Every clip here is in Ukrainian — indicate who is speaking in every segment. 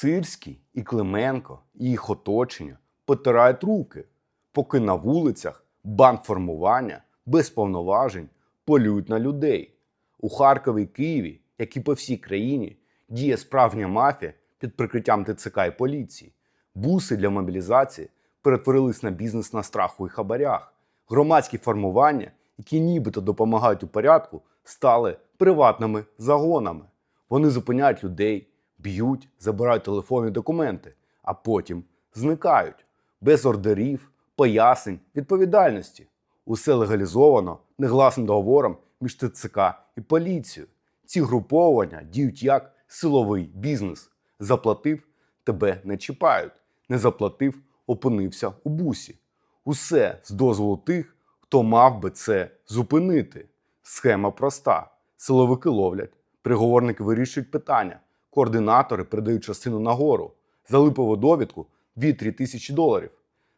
Speaker 1: Сирський і Клименко і їх оточення потирають руки, поки на вулицях бандформування без повноважень полюють на людей. У Харкові і Києві, як і по всій країні, діє справжня мафія під прикриттям ТЦК і поліції. Буси для мобілізації перетворились на бізнес на страху і хабарях. Громадські формування, які нібито допомагають у порядку, стали приватними загонами. Вони зупиняють людей, б'ють, забирають телефонні документи, а потім зникають без ордерів, пояснень, відповідальності. Усе легалізовано негласним договором між ТЦК і поліцією. Ці груповання діють як силовий бізнес. Заплатив, тебе не чіпають. Не заплатив, опинився у бусі. Усе з дозволу тих, хто мав би це зупинити. Схема проста: силовики ловлять, приговорники вирішують питання, координатори передають частину нагору, за липову довідку 2-3 тисячі доларів,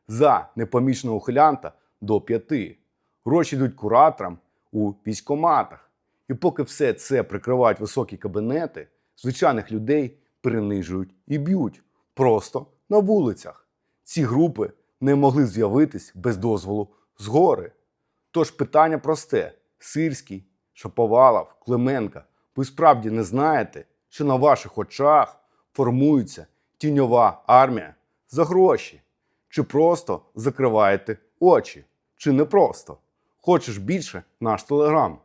Speaker 1: за непомічного ухилянта до 5. Гроші йдуть кураторам у військоматах. І поки все це прикривають високі кабінети, звичайних людей принижують і б'ють просто на вулицях. Ці групи не могли з'явитись без дозволу згори. Тож питання просте: Сирський, Шаповалов, Клименка, ви справді не знаєте, що на ваших очах формується тіньова армія за гроші? Чи просто закриваєте очі? Чи не просто? Хочеш більше наш телеграм?